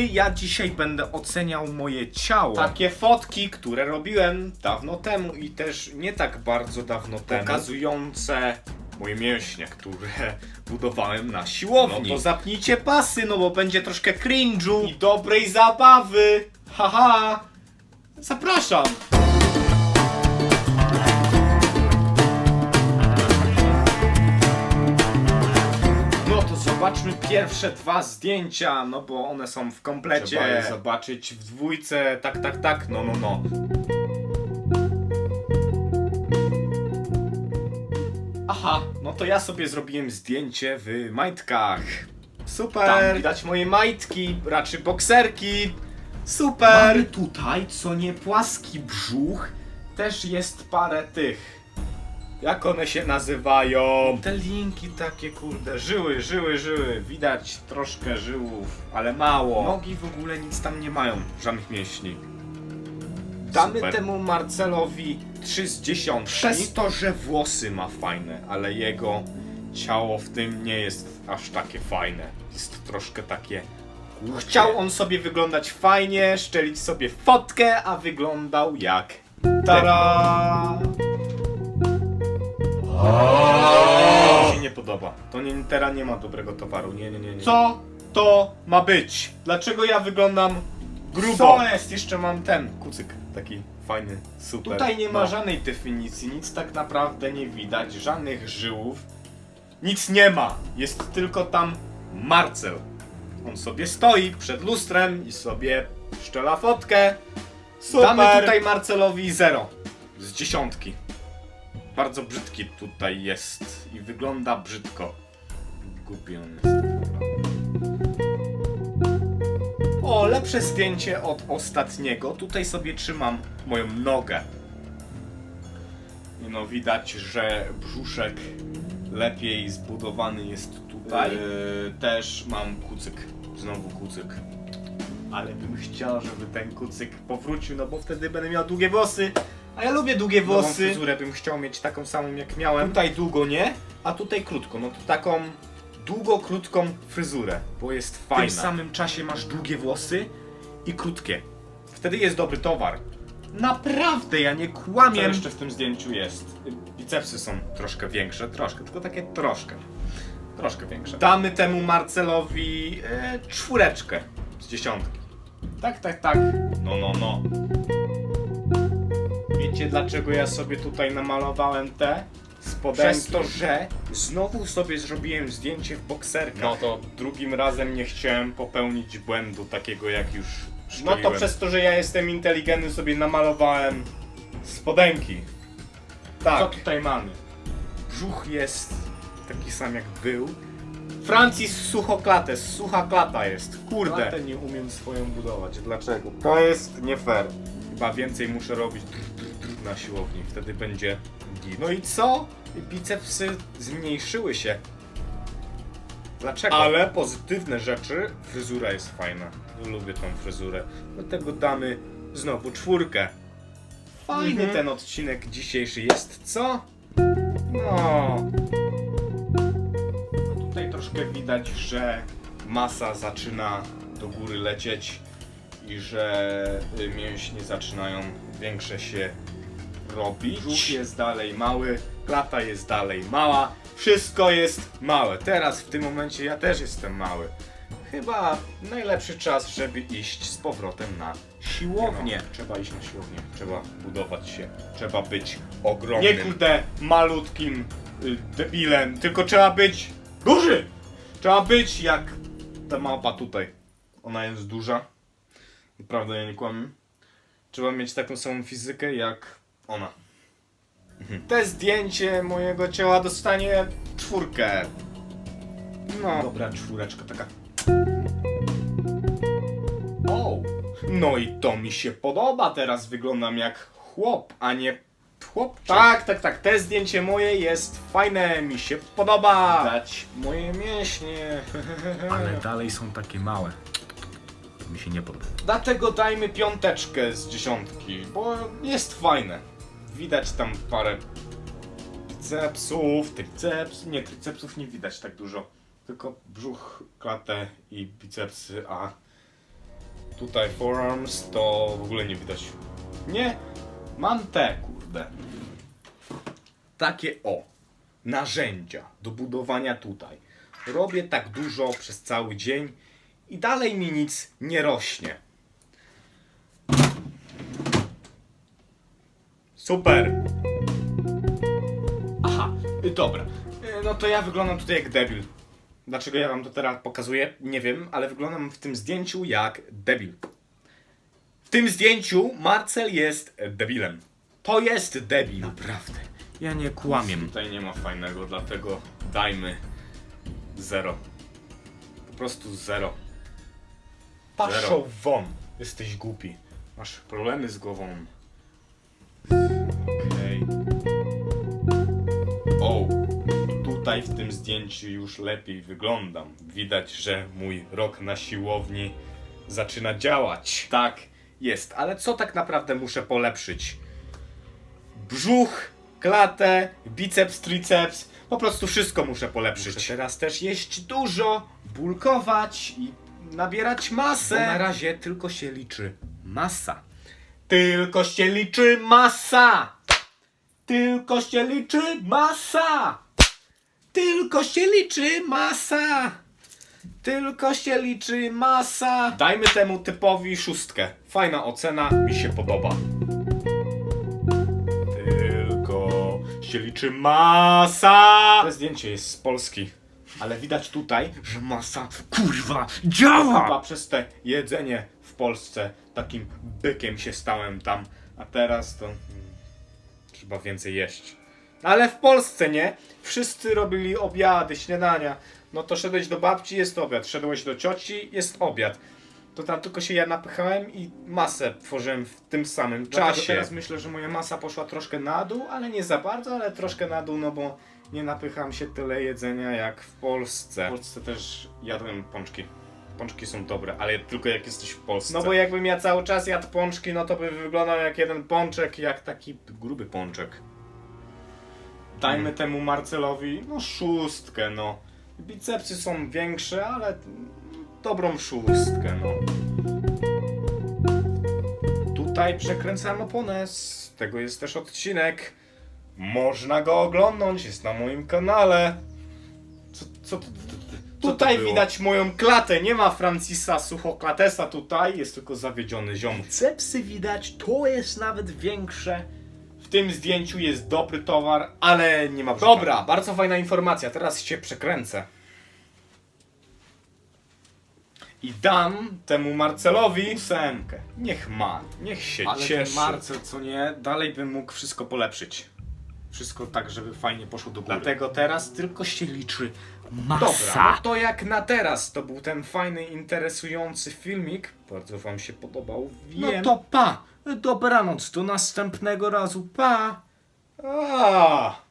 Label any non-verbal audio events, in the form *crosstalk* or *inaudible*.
ja dzisiaj będę oceniał moje ciało. Takie fotki, które robiłem dawno temu i też nie tak bardzo dawno temu. pokazujące moje mięśnie, które *laughs* budowałem na siłowni. No to zapnijcie pasy, no bo będzie troszkę cringe'u I dobrej zabawy! Haha! Zapraszam! Zobaczmy pierwsze dwa zdjęcia, no bo one są w komplecie. Trzeba je zobaczyć w dwójce, tak, tak, tak, no, no, no. Aha, no to ja sobie zrobiłem zdjęcie w majtkach. Super! Tam widać moje majtki, raczej bokserki. Super! Mamy tutaj, co nie płaski brzuch, też jest parę tych. Jak one się nazywają? Te linki takie kurde, żyły, żyły, żyły. Widać troszkę żyłów, ale mało. Nogi w ogóle nic tam nie mają, żadnych mięśni. Damy Super. temu Marcelowi 3 z 10. Przez to, że włosy ma fajne, ale jego ciało w tym nie jest aż takie fajne. Jest troszkę takie. Chciał on sobie wyglądać fajnie, szczelić sobie fotkę, a wyglądał jak... Tara! Mi się nie podoba. To nie, teraz nie ma dobrego towaru. Nie, nie, nie, nie. Co to ma być? Dlaczego ja wyglądam grubo? Co jest? Jeszcze mam ten kucyk taki fajny, super. Tutaj nie ma No. żadnej definicji, nic tak naprawdę nie widać, żadnych żyłów. Nic nie ma. Jest tylko tam Marcel. On sobie stoi przed lustrem i sobie szczela fotkę. Super. Damy tutaj Marcelowi 0 z dziesiątki. Bardzo brzydki tutaj jest i wygląda brzydko. Głupi on jest. O, lepsze zdjęcie od ostatniego. Tutaj sobie trzymam moją nogę. I No widać, że brzuszek lepiej zbudowany jest tutaj. Yy, też mam kucyk. Znowu kucyk. Ale bym chciał, żeby ten kucyk powrócił, no bo wtedy będę miał długie włosy. A ja lubię długie Nową włosy. fryzurę bym chciał mieć taką samą jak miałem. Tutaj długo nie, a tutaj krótko. No to taką długo krótką fryzurę, bo jest W fajna. tym samym czasie masz długie włosy i krótkie. Wtedy jest dobry towar. Naprawdę, ja nie Co kłamię. jeszcze w tym zdjęciu jest? Bicepsy są troszkę większe, troszkę, tylko takie troszkę. Troszkę większe. Damy temu Marcelowi e, czwóreczkę z dziesiątki. Tak, tak, tak. No, no, no. Wiecie dlaczego ja sobie tutaj namalowałem te spodenki? Przez to, że znowu sobie zrobiłem zdjęcie w bokserkach. No to drugim razem nie chciałem popełnić błędu takiego jak już No to przez to, że ja jestem inteligentny sobie namalowałem spodenki. Tak. Co tutaj mamy? Brzuch jest taki sam jak był. Francis Suchoklates, sucha klata jest. Kurde. Klatę nie umiem swoją budować. Dlaczego? To jest nie fair. Chyba więcej muszę robić dr, dr, dr na siłowni, wtedy będzie git. No i co? Bicepsy zmniejszyły się. Dlaczego? Ale pozytywne rzeczy, fryzura jest fajna. Lubię tą fryzurę. Dlatego damy znowu czwórkę. Fajny Mhm. ten odcinek dzisiejszy jest, co? No. A Tutaj troszkę widać, że masa zaczyna do góry lecieć i że y, mięśnie zaczynają większe się robić. Brzuch jest dalej mały, klata jest dalej mała, wszystko jest małe. Teraz w tym momencie ja też jestem mały. Chyba najlepszy czas, żeby iść z powrotem na siłownię. No, trzeba iść na siłownię. Trzeba budować się, trzeba być ogromnym. Nie kurde malutkim y, debilem, tylko trzeba być duży! Trzeba być jak ta małpa tutaj. Ona jest duża. Naprawdę ja nie kłamię. Trzeba mieć taką samą fizykę jak ona. Te zdjęcie mojego ciała dostanie czwórkę. No. Dobra, czwóreczka taka. O! No i to mi się podoba. Teraz wyglądam jak chłop, a nie chłopczyk. Tak, tak, tak. Te zdjęcie moje jest fajne. Mi się podoba. Dać moje mięśnie. *laughs* Ale dalej są takie małe. Mi się nie podoba. Dlatego dajmy piąteczkę z dziesiątki, bo jest fajne. Widać tam parę bicepsów, triceps. Nie, tricepsów nie widać tak dużo. Tylko brzuch, klatę i bicepsy, a tutaj forearms, to w ogóle nie widać. Nie, mam te, kurde. Takie o, narzędzia do budowania tutaj. Robię tak dużo przez cały dzień i dalej mi nic nie rośnie. Super. Aha, y, dobra. Y, No to ja wyglądam tutaj jak debil. Dlaczego ja wam to teraz pokazuję? Nie wiem, ale wyglądam w tym zdjęciu jak debil. W tym zdjęciu Marcel jest debilem. To jest debil. Naprawdę. Ja nie kłamiem. Tutaj nie ma fajnego, dlatego dajmy zero. Po prostu zero. Paszą won. Jesteś głupi. Masz problemy z głową. Okej. O, tutaj w tym zdjęciu już lepiej wyglądam. Widać, że mój rok na siłowni zaczyna działać. Tak, jest. Ale co tak naprawdę muszę polepszyć? Brzuch, klatę, biceps, triceps. Po prostu wszystko muszę polepszyć. Muszę teraz też jeść dużo, bulkować i nabierać masę. Bo na razie tylko się liczy masa. Tylko się liczy masa! Tylko się liczy masa! Tylko się liczy masa! Tylko się liczy masa! Dajmy temu typowi szóstkę. Fajna ocena, mi się podoba. Tylko się liczy masa! To zdjęcie jest z Polski. Ale widać tutaj, że masa Kurwa, Chyba działa! przez te jedzenie w Polsce takim bykiem się stałem tam, a teraz to mm, trzeba więcej jeść. Ale w Polsce nie. Wszyscy robili obiady, śniadania. No to szedłeś do babci, jest obiad. Szedłeś do cioci, jest obiad. To tam tylko się ja napychałem i masę tworzyłem w tym samym Dlatego czasie. Teraz myślę, że moja masa poszła troszkę na dół, ale nie za bardzo, ale troszkę na dół, no bo nie napycham się tyle jedzenia jak w Polsce. W Polsce też jadłem pączki. Pączki są dobre, ale tylko jak jesteś w Polsce. No bo jakbym ja cały czas jadł pączki, no to by wyglądał jak jeden pączek, jak taki gruby pączek. Dajmy temu Marcelowi, no szóstkę, no. Bicepsy są większe, ale dobrą szóstkę, no. Tutaj przekręcam oponę, z tego jest też odcinek. Można go oglądnąć, jest na moim kanale. Co, co, to- to- tutaj było? widać moją klatę, nie ma Francisa Suchoklatesa tutaj, jest tylko zawiedziony ziom. Cepsy widać, to jest nawet większe. W tym zdjęciu jest dobry towar, ale nie ma brzucha. Dobra, bardzo fajna informacja, teraz się przekręcę. I dam temu Marcelowi ósemkę. Niech ma, niech się Ale cieszy. ten Marcel, co nie, dalej bym mógł wszystko polepszyć. Wszystko tak, żeby fajnie poszło do góry. Dlatego teraz tylko się liczy masa. Dobra, no to jak na teraz to był ten fajny, interesujący filmik. Bardzo wam się podobał, No wiem. to pa! Dobranoc, do następnego razu, pa! A,